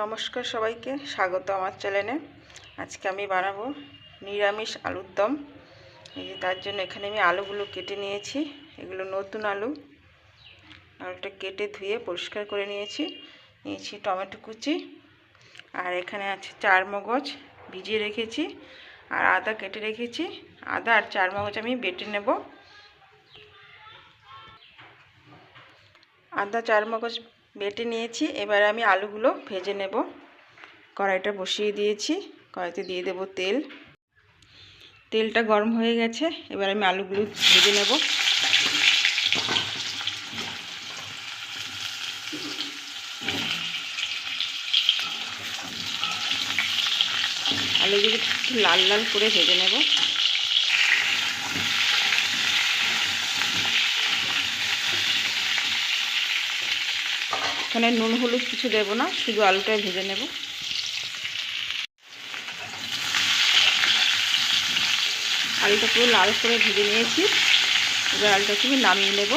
নমস্কার সবাইকে, স্বাগত আমার চ্যানেলে। আজকে আমি বানাবো নিরামিষ আলুর দম। এই যে তার জন্য এখানে আমি আলুগুলো কেটে নিয়েছি। এগুলো নতুন আলু। আলুটা কেটে ধুয়ে পরিষ্কার করে নিয়েছি। নিয়েছি টমেটো কুচি। আর এখানে আছে চার মগজ ভিজিয়ে রেখেছি। আর আদা কেটে রেখেছি। আদা আর চার মগজ আমি বেটে নেব। আদা, চার মগজ বেটে নিয়েছি। এবার আমি আলুগুলো ভেজে নেব। কড়াইটা বসিয়ে দিয়েছি। কড়াইতে দিয়ে দেব তেল। তেলটা গরম হয়ে গেছে। এবার আমি আলুগুলো ভেজে নেব। আলুগুলো লাল লাল করে ভেজে নেব। এখানে নুন, হলুদ কিছু দেব না, শুধু আলুটাই ভেজে নেব। আলুটা পুরো লাল করে ভেজে নিয়েছি। এবার আলুটাকে আমি নামিয়ে নেব।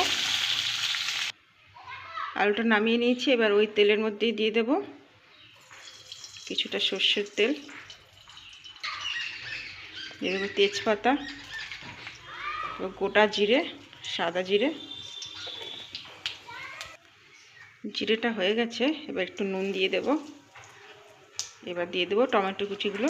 আলুটা নামিয়ে নিয়েছি, এবার ওই তেলের মধ্যেই দিয়ে দেব কিছুটা সর্ষের তেল। দিয়ে দেবো তেজপাতা, গোটা জিরে, সাদা জিরে। জিরেটা হয়ে গেছে, এবার একটু নুন দিয়ে দেব। এবার দিয়ে দেবো টমেটো কুচিগুলো।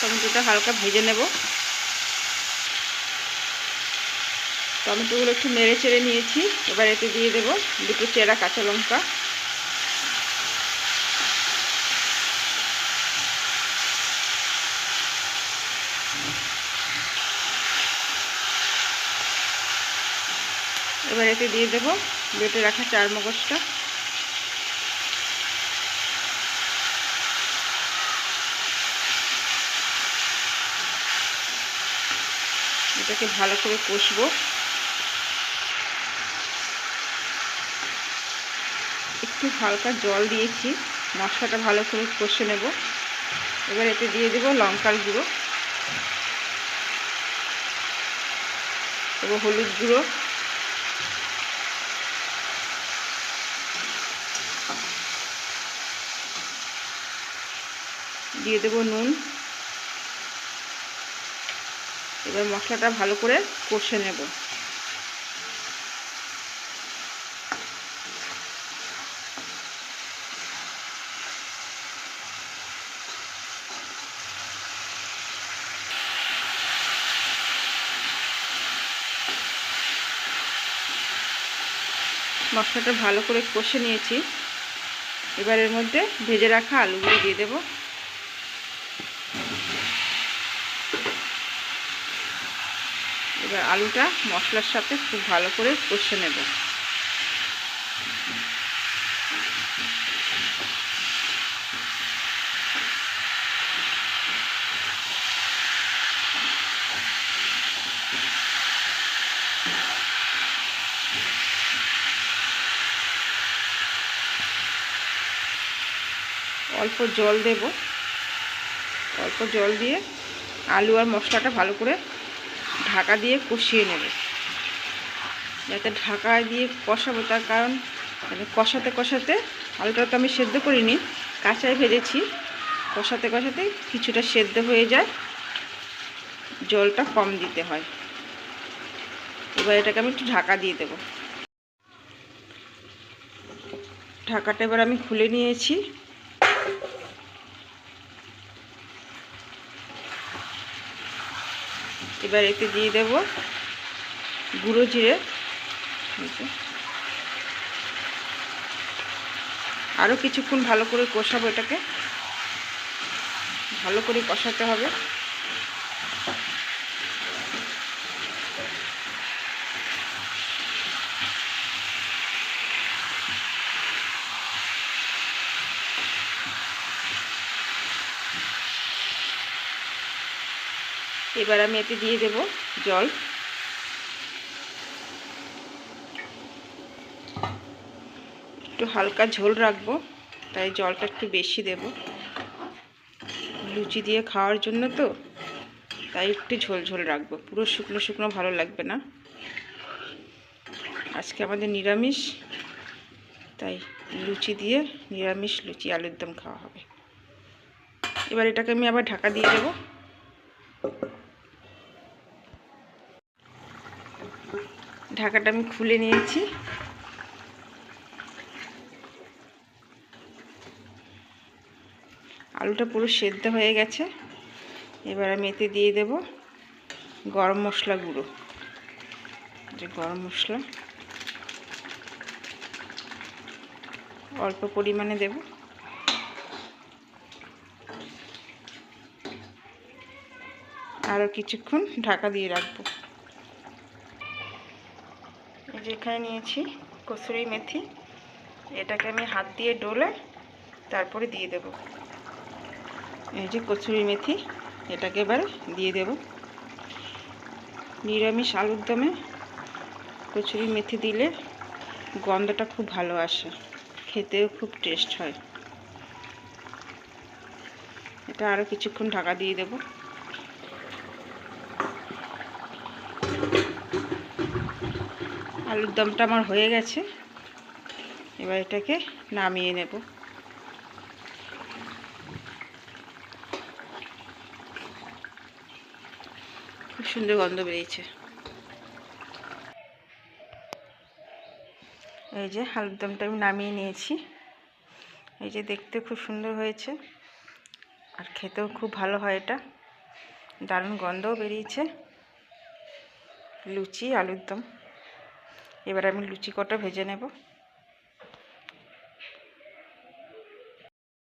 টমেটোটা হালকা ভেজে নেব। টমেটোগুলো একটু নেড়ে চেড়ে নিয়েছি, এবার এতে দিয়ে দেবো দুটো চেরা কাঁচা লঙ্কা। এবার এতে দিয়ে দেব বেটে রাখা চার মগজটা। এটাকে ভালো করে কষবো। একটু হালকা জল দিয়েছি, মশলাটা ভালো করে কষে নেব। এবার এতে দিয়ে দেব লঙ্কার গুঁড়ো দেবো হলুদ গুঁড়ো। দিয়ে দেবো নুন। এবার মশলাটা ভালো করে কষে নেব। মশলাটা ভালো করে কষে নিয়েছি। এবার এর মধ্যে ভেজে রাখা আলুগুলো দিয়ে দেবো। এবার আলুটা মশলার সাথে খুব ভালো করে কষে নেব। অল্প জল দেব। অল্প জল দিয়ে আলু আর মশলাটা ভালো করে ঢাকা দিয়ে কষিয়ে নেব। যাতে ঢাকা দিয়ে কষাবো, তার কারণ মানে কষাতে কষাতে আলুটা তো আমি সেদ্ধ করিনি, কাঁচায় ভেজেছি। কষাতে কষাতে কিছুটা সেদ্ধ হয়ে যায়, জলটা কম দিতে হয়। এবার এটাকে আমি একটু ঢাকা দিয়ে দেব। ঢাকাটা এবার আমি খুলে নিয়েছি। এবার এতে দিয়ে দেব গুঁড়ো জিরে। আরও কিছুক্ষণ ভালো করে কষাবো এটাকে। ভালো করে কষাতে হবে। এবার আমি এতে দিয়ে দেব জল। একটু হালকা ঝোল রাখব, তাই জলটা একটু বেশি দেব। লুচি দিয়ে খাওয়ার জন্য তো, তাই একটু ঝোল ঝোল রাখব। পুরো শুকনো শুকনো ভালো লাগবে না। আজকে আমাদের নিরামিষ, তাই লুচি দিয়ে নিরামিষ লুচি, আলুর দম খাওয়া হবে। এবার এটাকে আমি আবার ঢাকা দিয়ে দেবো। ঢাকাটা আমি খুলে নিয়েছি। আলুটা পুরো সেদ্ধ হয়ে গেছে। এবার আমি এতে দিয়ে দেব গরম মশলা গুঁড়ো। যে গরম মশলা। অল্প পরিমাণে দেব। আরও কিছুক্ষণ ঢাকা দিয়ে রাখব। এই যে এখানে নিয়েছি, কসুরি মেথি। এটাকে আমি হাত দিয়ে ডলে তারপরে দিয়ে দেব। এই যে কসুরি মেথি, এটাকে এবার দিয়ে দেব। নিরামিষ আলুর দমে কচুরি মেথি দিলে গন্ধটা খুব ভালো আসে, খেতেও খুব টেস্ট হয়। এটা আরও কিছুক্ষণ ঢাকা দিয়ে দেব। আলুর দমটা আমার হয়ে গেছে। এবার এটাকে নামিয়ে নেব। খুব সুন্দর গন্ধ বেরিয়েছে। এই যে আলুর দমটা আমি নামিয়ে নিয়েছি। এই যে দেখতে খুব সুন্দর হয়েছে। আর খেতেও খুব ভালো হয় এটা। দারুণ গন্ধও বেরিয়েছে। লুচি, আলুর দম। এবার আমি লুচি কটা ভেজে নেব।